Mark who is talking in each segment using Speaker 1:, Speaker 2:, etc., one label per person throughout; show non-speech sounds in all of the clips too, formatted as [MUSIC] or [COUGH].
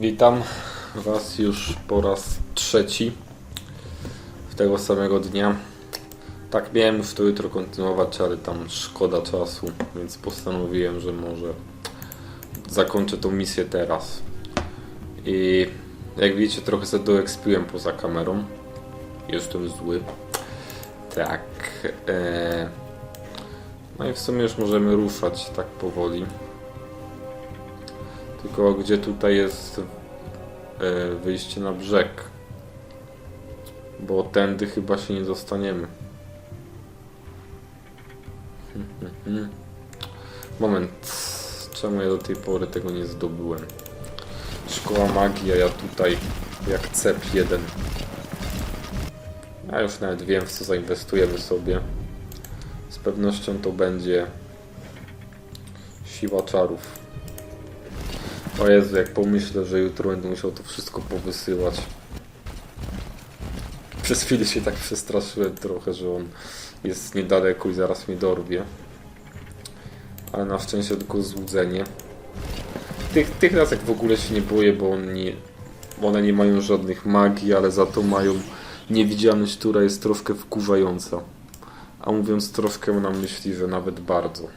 Speaker 1: Witam Was już po raz trzeci w tego samego dnia. Tak miałem już to jutro kontynuować, ale tam szkoda czasu, więc postanowiłem, że może zakończę tą misję teraz. I jak widzicie, trochę sobie doekspiłem poza kamerą. Jestem zły. Tak. E... No i w sumie już możemy ruszać tak powoli. Tylko gdzie tutaj jest e, wyjście na brzeg? Bo tędy chyba się nie dostaniemy. [LAUGHS] Moment. Czemu ja do tej pory tego nie zdobyłem? Szkoła magii, a ja tutaj jak cep jeden. Ja już nawet wiem w co zainwestujemy sobie. Z pewnością to będzie siła czarów. O Jezu, jak pomyślę, że jutro będę musiał to wszystko powysyłać. Przez chwilę się tak przestraszyłem trochę, że on jest niedaleko i zaraz mnie dorwie. Ale na szczęście tylko złudzenie. Tych, tych razek w ogóle się nie boję, bo on nie, one nie mają żadnych magii, ale za to mają niewidzialność, która jest troszkę wkurzająca. A mówiąc troszkę na myśli, że nawet bardzo.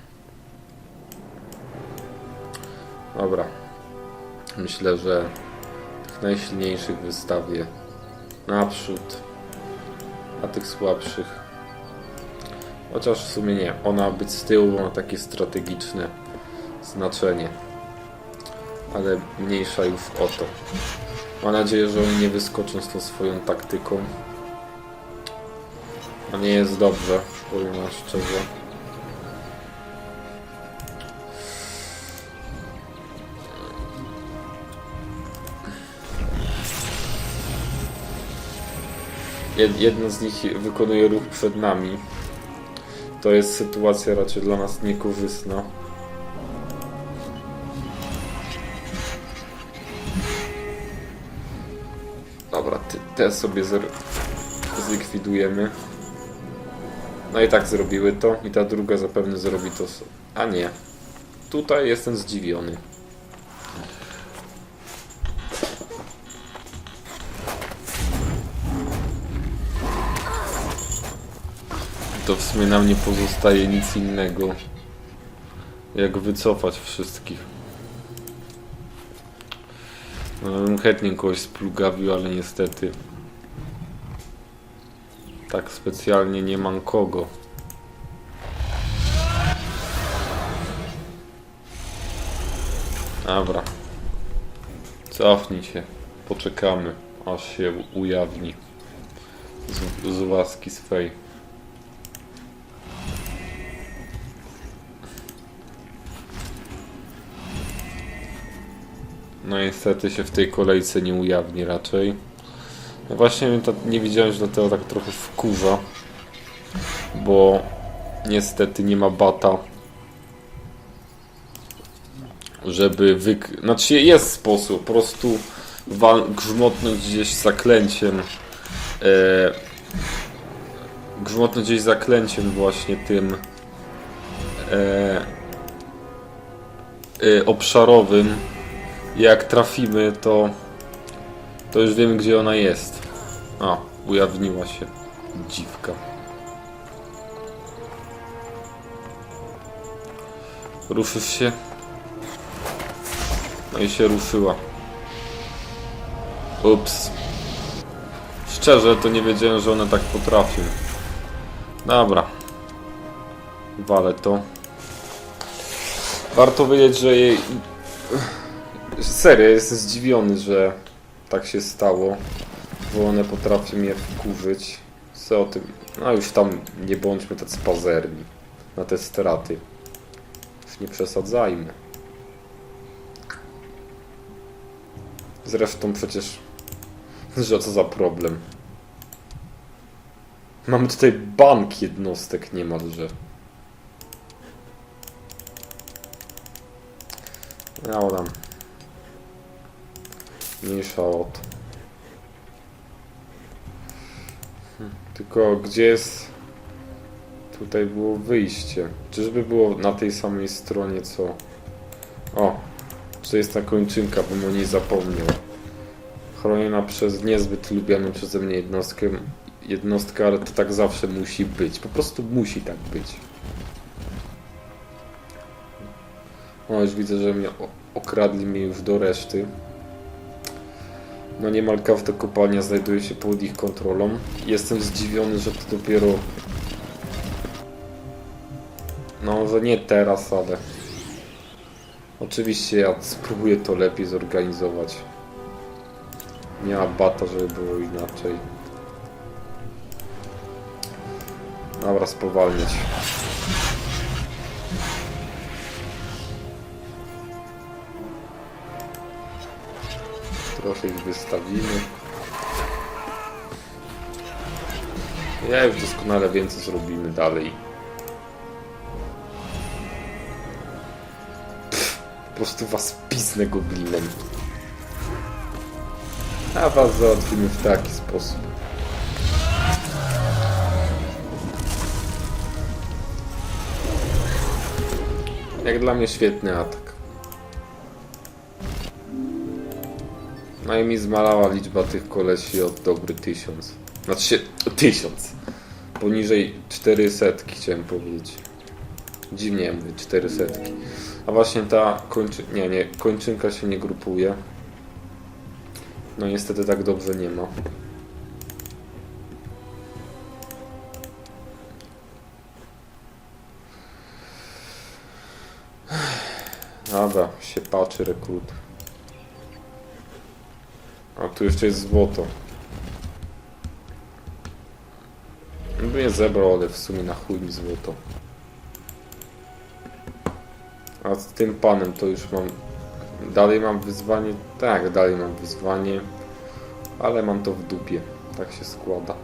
Speaker 1: Dobra. Myślę, że tych najsilniejszych wystawię naprzód, a tych słabszych. Chociaż w sumie nie. Ona być z tyłu ma takie strategiczne znaczenie. Ale mniejsza już o to. Mam nadzieję, że oni nie wyskoczą z tą swoją taktyką. A nie jest dobrze, powiem szczerze. Jed- Jedna z nich wykonuje ruch przed nami. To jest sytuacja raczej dla nas niekorzystna. Dobra, ty, te sobie zlikwidujemy. No i tak zrobiły to i ta druga zapewne zrobi to. A nie. Tutaj jestem zdziwiony. To w sumie nam nie pozostaje nic innego, jak wycofać wszystkich. No, bym chętnie kogoś splugawił, ale niestety tak specjalnie nie mam kogo. Dobra. Cofnij się. Poczekamy, aż się ujawni z, z łaski swej. No niestety się w tej kolejce nie ujawni raczej. No właśnie mnie to nie widziałem, że dlatego tak trochę wkurza. Bo niestety nie ma bata. Żeby wyk... Znaczy jest sposób, po prostu wal... grzmotnąć gdzieś zaklęciem. E... Grzmotnąć gdzieś zaklęciem właśnie tym e... E... obszarowym jak trafimy, to to już wiemy, gdzie ona jest. A, ujawniła się dziwka. Ruszysz się? No i się ruszyła. Ups. Szczerze, to nie wiedziałem, że one tak potrafią. Dobra. Walę to. Warto wiedzieć, że jej Serio, jestem zdziwiony, że tak się stało, bo one potrafią mnie wkurzyć. Co o tym? No już tam nie bądźmy tacy pazerni na te straty. Już nie przesadzajmy. Zresztą przecież, [LAUGHS] że co za problem. Mamy tutaj bank jednostek niemalże. Ja tam. Mniejsza o to. Hmm, Tylko gdzie jest... Tutaj było wyjście. Czyżby było na tej samej stronie co... O! To jest ta kończynka, bym o niej zapomniał. Chroniona przez niezbyt lubianą przeze mnie jednostkę, jednostkę, ale to tak zawsze musi być. Po prostu musi tak być. O, już widzę, że mnie okradli mnie już do reszty. No niemal każda kopalnia znajduje się pod ich kontrolą. Jestem zdziwiony, że to dopiero... No, że nie teraz, ale... Oczywiście ja spróbuję to lepiej zorganizować. Nie bata, żeby było inaczej. Dobra, spowalniać. Trochę ich wystawimy. Ja już doskonale wiem, co zrobimy dalej. Pff, po prostu was pisnę goblinem. A was załatwimy w taki sposób. Jak dla mnie świetny atak. No i mi zmalała liczba tych kolesi od dobry tysiąc. Znaczy się, tysiąc. Poniżej 400 chciałem powiedzieć. Dziwnie ja mówię 400. A właśnie ta kończy... Nie, nie, kończynka się nie grupuje. No niestety tak dobrze nie ma. Dobra, się patrzy rekrut. A tu jeszcze jest złoto. By je zebrał, ale w sumie na chuj mi złoto. A z tym panem to już mam... Dalej mam wyzwanie? Tak, dalej mam wyzwanie. Ale mam to w dupie. Tak się składa.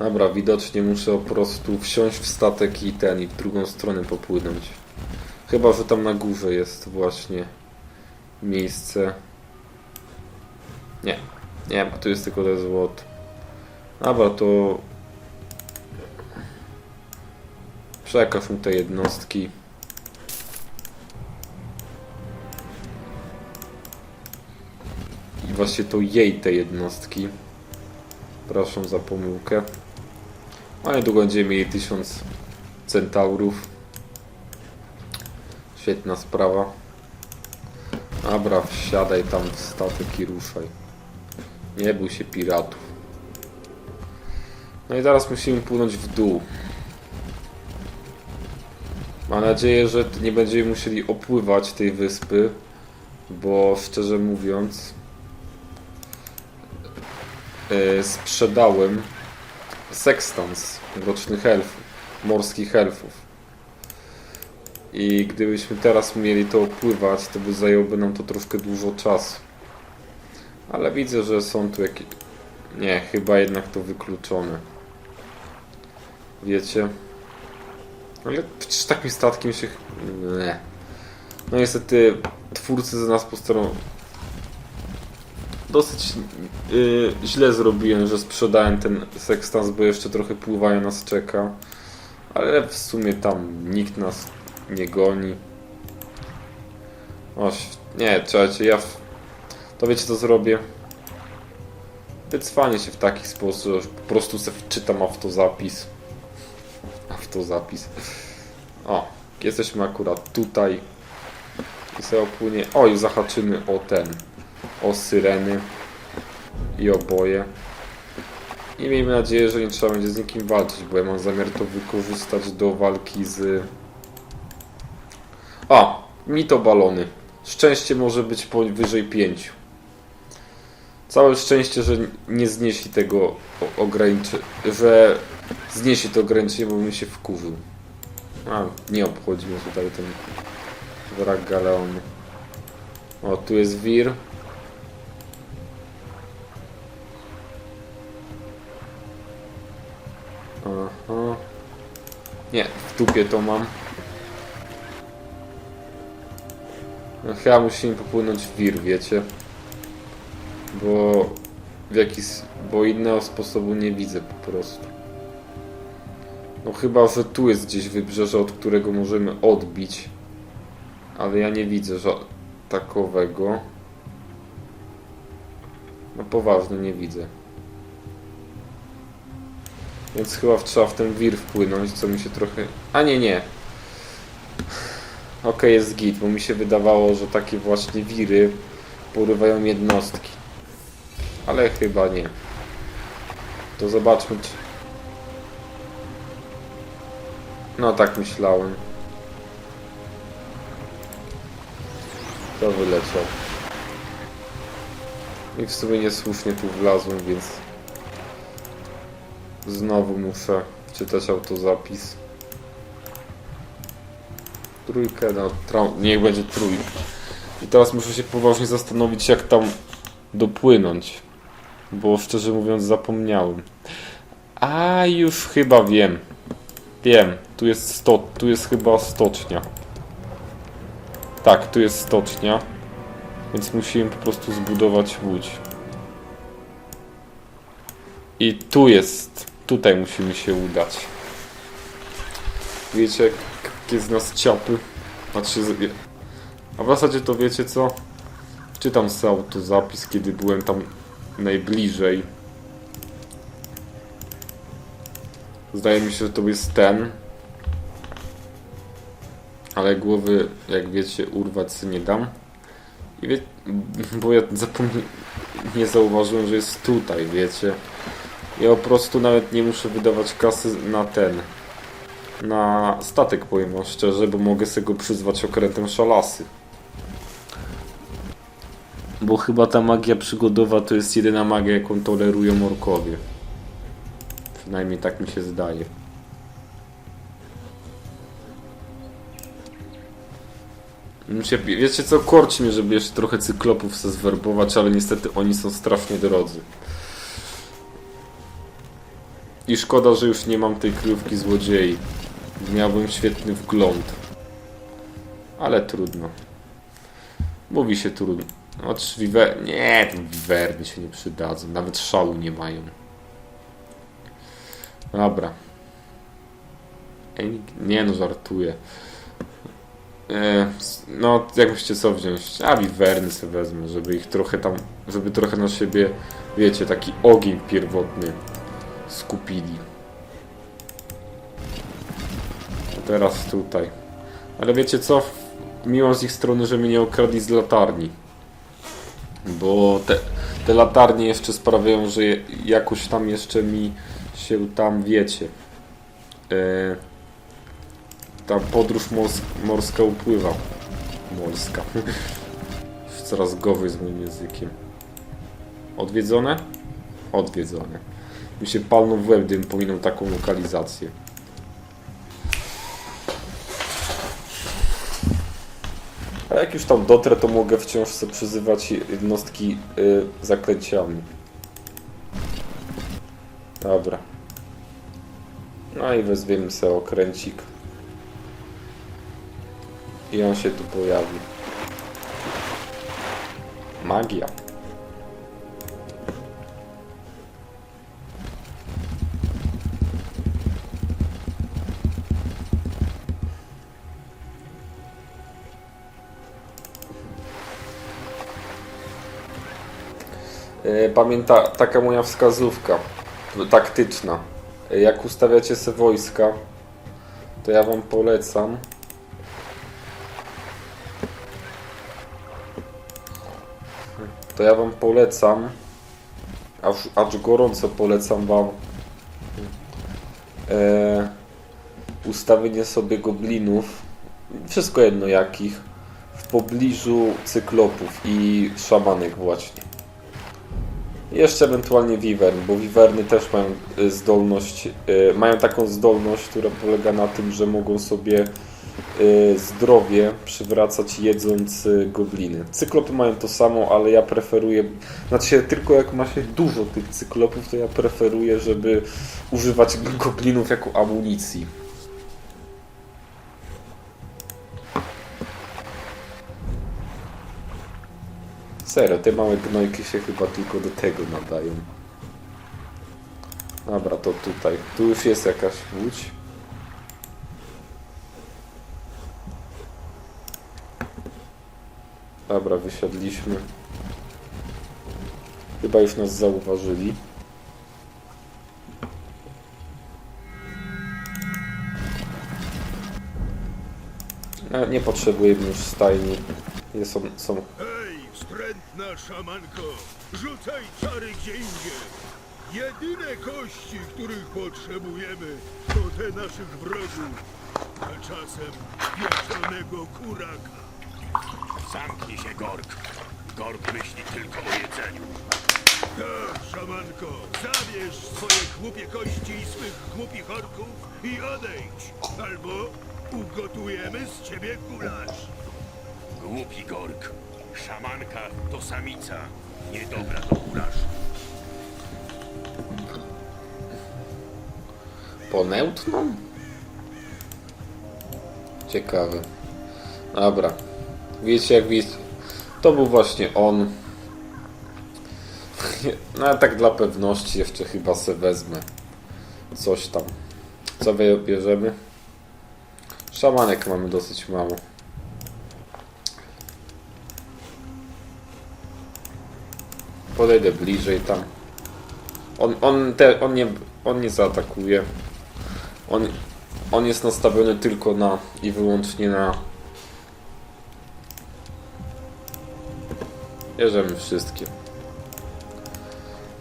Speaker 1: Dobra, widocznie muszę po prostu wsiąść w statek i ten, i w drugą stronę popłynąć. Chyba, że tam na górze jest właśnie miejsce. Nie, nie, bo tu jest tylko te złoto. Dobra, to... Przekaż mu te jednostki. I właśnie to jej te jednostki. Proszę za pomyłkę. A niedługo będziemy mieli 1000 centaurów. Świetna sprawa. Dobra, wsiadaj tam w statek i ruszaj. Nie bój się piratów. No i teraz musimy płynąć w dół. Mam nadzieję, że nie będziemy musieli opływać tej wyspy, bo szczerze mówiąc e, sprzedałem sekstans rocznych elfów, morskich elfów. I gdybyśmy teraz mieli to opływać, to by zajęłoby nam to troszkę dużo czasu. Ale widzę, że są tu jakieś... Nie, chyba jednak to wykluczone. Wiecie? Ale przecież takim statkiem się... Nie. No niestety twórcy za nas postanowią... Dosyć yy, źle zrobiłem, że sprzedałem ten sekstans, bo jeszcze trochę pływania nas czeka. Ale w sumie tam nikt nas nie goni. Oś, nie, czekajcie, ja... W... To wiecie co zrobię? Wycwanie się w taki sposób, że po prostu sobie wczytam autozapis. Autozapis. O, jesteśmy akurat tutaj. I sobie opłynie... Oj, zahaczymy o ten. O syreny. I oboje. I miejmy nadzieję, że nie trzeba będzie z nikim walczyć, bo ja mam zamiar to wykorzystać do walki z... A, mito balony. Szczęście może być powyżej 5. Całe szczęście, że nie znieśli tego ograniczenia, że znieśli to ograniczenie, bo bym się wkurzył. A, nie obchodzi tutaj ten wrak galeonu. O, tu jest wir. Nie, w dupie to mam. No, chyba musimy popłynąć w wir, wiecie? Bo w jakiś... bo innego sposobu nie widzę po prostu. No chyba, że tu jest gdzieś wybrzeże, od którego możemy odbić. Ale ja nie widzę że takowego. No poważnie nie widzę. Więc chyba trzeba w ten wir wpłynąć, co mi się trochę... A nie, nie. Okej, jest git, bo mi się wydawało, że takie właśnie wiry porywają jednostki. Ale chyba nie. To zobaczmy, czy... No tak myślałem. To wyleciał. I w sumie niesłusznie tu wlazłem, więc... Znowu muszę czytać autozapis. Trójkę, no trą- niech będzie trójka. I teraz muszę się poważnie zastanowić, jak tam dopłynąć. Bo szczerze mówiąc zapomniałem. A już chyba wiem. Wiem, tu jest sto, tu jest chyba stocznia. Tak, tu jest stocznia. Więc musimy po prostu zbudować łódź. I tu jest, tutaj musimy się udać. Wiecie, jakie z nas ciapy. Znaczy, a w zasadzie to wiecie co? Czytam sobie autozapis, kiedy byłem tam najbliżej. Zdaje mi się, że to jest ten. Ale głowy, jak wiecie, urwać sobie nie dam. I wie, bo ja zapomni- nie zauważyłem, że jest tutaj, wiecie. Ja po prostu nawet nie muszę wydawać kasy na ten. Na statek, powiem szczerze, bo mogę sobie go przyzwać okrętem szalasy. Bo chyba ta magia przygodowa to jest jedyna magia, jaką tolerują orkowie. Przynajmniej tak mi się zdaje. Muszę, wiecie co, korci mnie, żeby jeszcze trochę cyklopów se zwerbować, ale niestety oni są strasznie drodzy. I szkoda, że już nie mam tej kryjówki złodziei. Miałbym świetny wgląd. Ale trudno. Mówi się trudno. No, czy wiwer... Nie, wiwerny się nie przydadzą. Nawet szału nie mają. Dobra. Nie no, żartuję. E, no, jak myślicie co wziąć? A wiwerny sobie wezmę, żeby ich trochę tam, żeby trochę na siebie, wiecie, taki ogień pierwotny skupili. Teraz tutaj. Ale wiecie co? Miło z ich strony, że mnie nie okradli z latarni. Bo te, te latarnie jeszcze sprawiają, że jakoś tam jeszcze mi się tam wiecie. E, ta podróż mors morska upływa. Morska. [LAUGHS] Coraz gorzej z moim językiem. Odwiedzone? Odwiedzone. Mi się palnął w łeb, gdybym pominął taką lokalizację. A jak już tam dotrę, to mogę wciąż sobie przyzywać jednostki y, zaklęciami. Dobra. No i wezwiemy sobie okręcik. I on się tu pojawi. Magia. Pamięta taka moja wskazówka taktyczna. E, Jak ustawiacie se wojska, to ja wam polecam. To ja wam polecam. Aż, aż gorąco polecam wam e, ustawienie sobie goblinów. Wszystko jedno jakich. W pobliżu cyklopów i szamanek właśnie. Jeszcze ewentualnie Wivern, bo Wiwerny też mają y, zdolność, y, mają taką zdolność, która polega na tym, że mogą sobie y, zdrowie przywracać jedząc gobliny. Cyklopy mają to samo, ale ja preferuję, znaczy tylko jak ma się dużo tych cyklopów, to ja preferuję, żeby używać goblinów jako amunicji. Serio, te małe gnojki się chyba tylko do tego nadają. Dobra, to tutaj. Tu już jest jakaś łódź. Dobra, wysiadliśmy. Chyba już nas zauważyli. E, Nie potrzebujemy już stajni. Jest, są, są
Speaker 2: Wstrętna szamanko, rzucaj czary gdzie indziej. Jedyne kości, których potrzebujemy, to te naszych wrogów, a czasem pieczonego kuraka.
Speaker 3: Zamknij się, Gork. Gork myśli tylko o jedzeniu.
Speaker 2: Tak, szamanko, zabierz swoje głupie kości i swych głupich orków i odejdź. Albo ugotujemy z ciebie gulasz.
Speaker 3: Głupi Gork. Szamanka to samica. Niedobra to gulasz.
Speaker 1: Poneutną? Ciekawe. Dobra. Wiecie jak wiecie. To był właśnie on. [LAUGHS] No a tak dla pewności jeszcze chyba se wezmę. Coś tam. Co wy bierzemy? Szamanek mamy dosyć mało. Podejdę bliżej tam. On, on, te, on, nie, on nie zaatakuje. On, on jest nastawiony tylko na i wyłącznie na. Bierzemy wszystkie.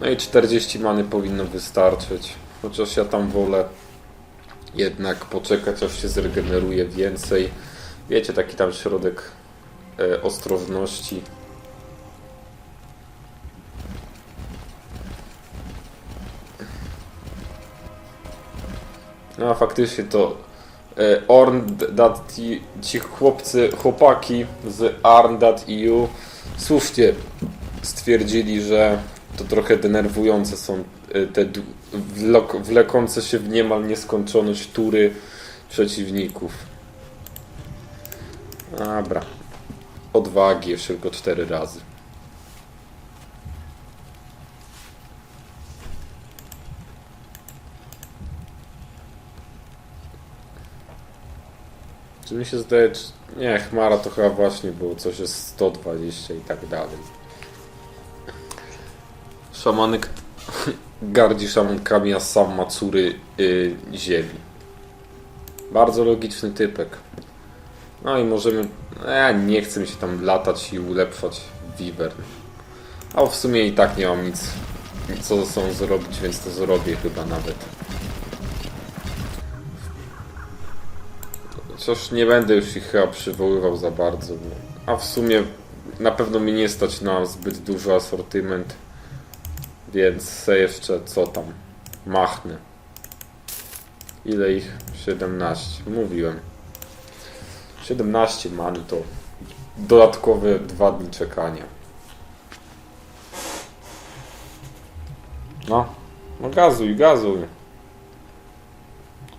Speaker 1: No i 40 many powinno wystarczyć. Chociaż ja tam wolę jednak poczekać, aż się zregeneruje więcej. Wiecie, taki tam środek e, ostrożności. No faktycznie to e, Orn, dat, ci, ci chłopcy, chłopaki z Arn.eu słusznie stwierdzili, że to trochę denerwujące są e, te wlekące się w niemal nieskończoność tury przeciwników. Dobra. Odwagi jeszcze tylko cztery razy. Czy mi się zdaje, czy... nie, Chmara to chyba właśnie było coś jest 120 i tak dalej. Szamanek gardzi szamankami, a sam ma córy y, ziemi. Bardzo logiczny typek. No i możemy... E, nie chcę mi się tam latać i ulepszać Wivern. A w sumie i tak nie mam nic co ze sobą zrobić, więc to zrobię chyba nawet. Chociaż nie będę już ich chyba przywoływał za bardzo. Bo... A w sumie na pewno mi nie stać na zbyt duży asortyment. Więc se jeszcze co tam? Machnę. Ile ich? 17. Mówiłem. 17 many to dodatkowe dwa dni czekania. No, no gazuj, gazuj.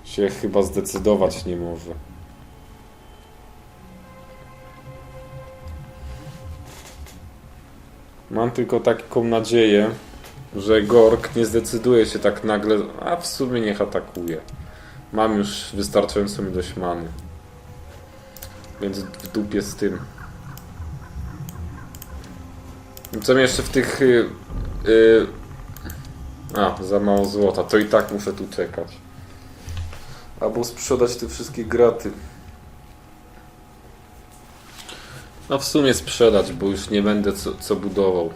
Speaker 1: Się chyba zdecydować nie może. Mam tylko taką nadzieję, że Gork nie zdecyduje się tak nagle, a w sumie niech atakuje. Mam już wystarczającą ilość many. Więc w dupie z tym. Co mi jeszcze w tych... Y, y, a, za mało złota. To i tak muszę tu czekać. Albo sprzedać te wszystkie graty. No w sumie sprzedać, bo już nie będę co, co budował.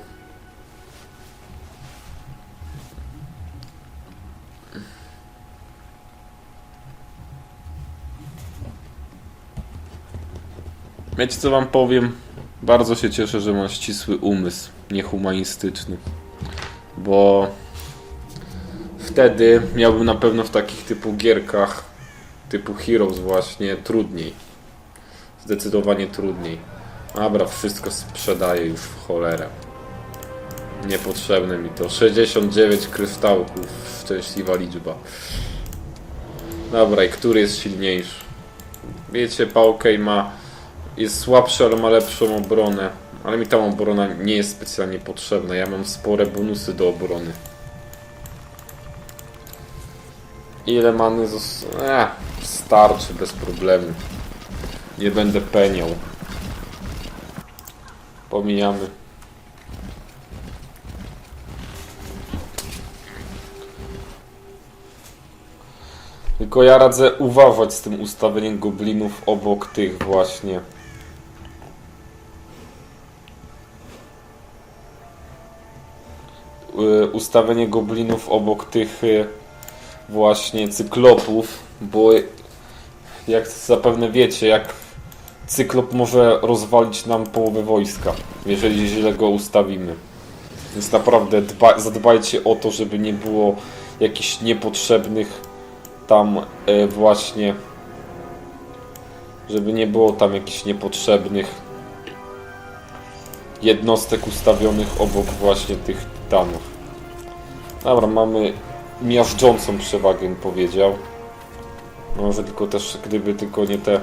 Speaker 1: Wiecie co wam powiem? Bardzo się cieszę, że mam ścisły umysł, niehumanistyczny. Bo wtedy miałbym na pewno w takich typu gierkach, typu Heroes właśnie, trudniej. Zdecydowanie trudniej. Dobra, wszystko sprzedaję już w cholerę. Niepotrzebne mi to. 69 kryształków, szczęśliwa liczba. Dobra, i który jest silniejszy? Wiecie, Paukej ma... Jest słabszy, ale ma lepszą obronę. Ale mi ta obrona nie jest specjalnie potrzebna. Ja mam spore bonusy do obrony. Ile many zos... Eh, starczy bez problemu. Nie będę peniał. Pomijamy. Tylko ja radzę uważać z tym ustawieniem goblinów obok tych właśnie. Y, Ustawienie goblinów obok tych y, właśnie cyklopów, bo jak zapewne wiecie, jak cyklop może rozwalić nam połowę wojska, jeżeli źle go ustawimy. Więc naprawdę dba, zadbajcie o to, żeby nie było jakichś niepotrzebnych tam e, właśnie żeby nie było tam jakichś niepotrzebnych jednostek ustawionych obok właśnie tych tanów. Dobra, mamy miażdżącą przewagę, powiedział. Może tylko też, gdyby tylko nie te...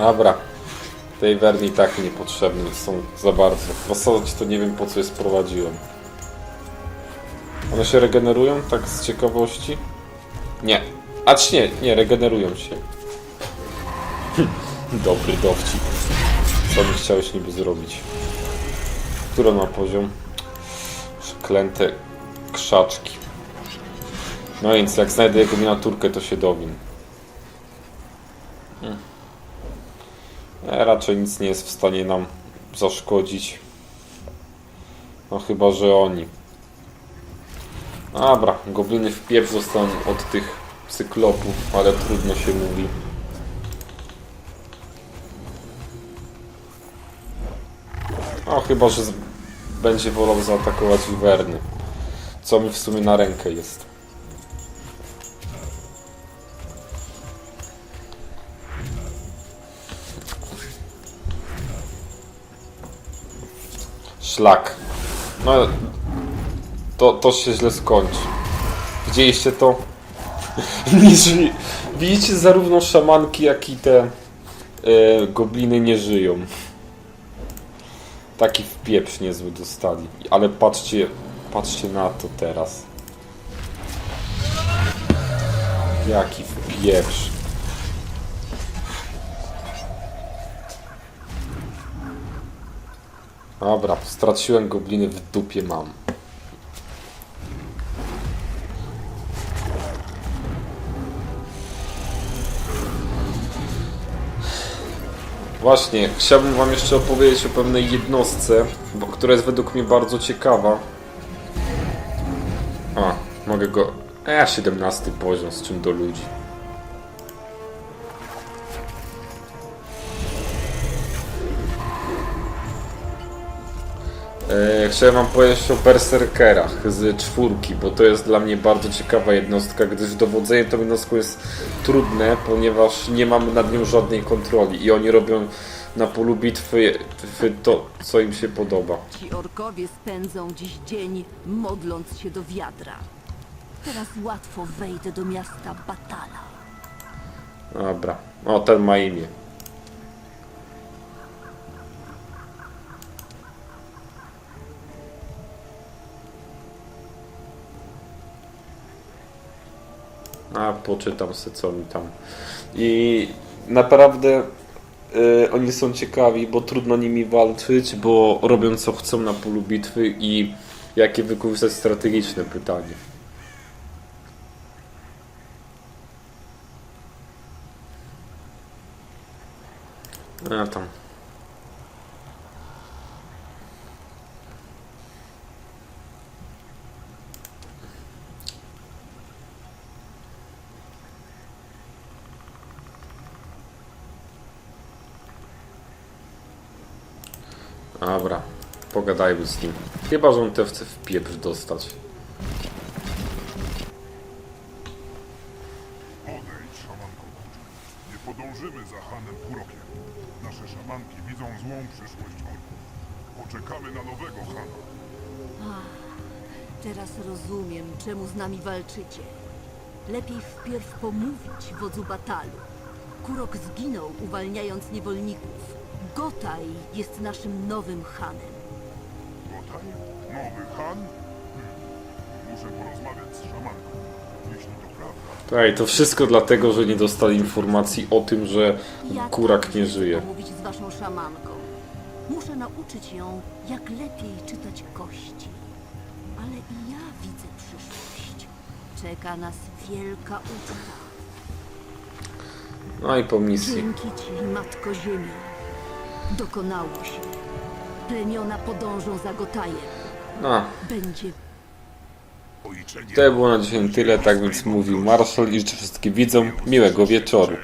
Speaker 1: Dobra. Tej werni i tak niepotrzebne są za bardzo. W zasadzie to nie wiem po co je sprowadziłem. One się regenerują tak z ciekawości? Nie. Acz nie, nie, regenerują się. [LAUGHS] Dobry dowcip. Co mi chciałeś niby zrobić? Który ma poziom? Przeklęte krzaczki. No więc jak znajdę jego miniaturkę to się dowiem. E, raczej nic nie jest w stanie nam zaszkodzić. No chyba, że oni. Dobra, gobliny w pieprz zostaną od tych cyklopów, ale trudno się mówi. O, chyba, że będzie wolał zaatakować wiwerny. Co mi w sumie na rękę jest. Szlak. No, to, to się źle skończy. Widzieliście to? [LAUGHS] Widzicie, zarówno szamanki, jak i te e, gobliny nie żyją. Taki wpieprz niezły dostali. Ale patrzcie, patrzcie na to teraz. Jaki wpieprz. Dobra, straciłem gobliny w dupie mam. Właśnie, chciałbym wam jeszcze opowiedzieć o pewnej jednostce, która jest według mnie bardzo ciekawa. A, mogę go... E, 17 poziom, z czym do ludzi. Chciałem wam powiedzieć o berserkerach z czwórki, bo to jest dla mnie bardzo ciekawa jednostka, gdyż dowodzenie tą jednostką jest trudne, ponieważ nie mamy nad nią żadnej kontroli i oni robią na polu bitwy bitwy to, co im się podoba.
Speaker 4: Ci orkowie spędzą dziś dzień modląc się do wiadra. Teraz łatwo wejdę do miasta Batala.
Speaker 1: Dobra, o ten ma imię. A poczytam se co mi tam. I naprawdę y, oni są ciekawi, bo trudno nimi walczyć, bo robią co chcą na polu bitwy i jakie wykorzystać strategiczne pytanie. A tam. Dobra, pogadajmy z nim. Chyba, że on te chce w pieprz dostać.
Speaker 5: Odejdź, szamanko. Nie podążymy za Hanem Kurokiem. Nasze szamanki widzą złą przyszłość orków. Poczekamy na nowego Hana.
Speaker 4: Teraz rozumiem, czemu z nami walczycie. Lepiej wpierw pomówić wodzu Batalu. Kurok zginął, uwalniając niewolników. Gotaj jest naszym nowym hanem.
Speaker 5: Gotaj? Nowy Han? Hmm. Muszę porozmawiać z szamanką. Jeśli to prawda,
Speaker 1: Tak, i to wszystko dlatego, że nie dostali informacji o tym, że
Speaker 4: Ja
Speaker 1: kurak nie żyje.
Speaker 4: pomówić z waszą szamanką. Muszę nauczyć ją, jak lepiej czytać kości. Ale i ja widzę przyszłość. Czeka nas wielka uczta.
Speaker 1: No i po misji.
Speaker 4: Dzięki ci, Matko Ziemia. Dokonało się. Plemiona podążą za Gotajem.
Speaker 1: A,
Speaker 4: Będzie
Speaker 1: to było na dzisiaj tyle, tak więc mówił Marshall i życzę wszystkim widzom miłego wieczoru.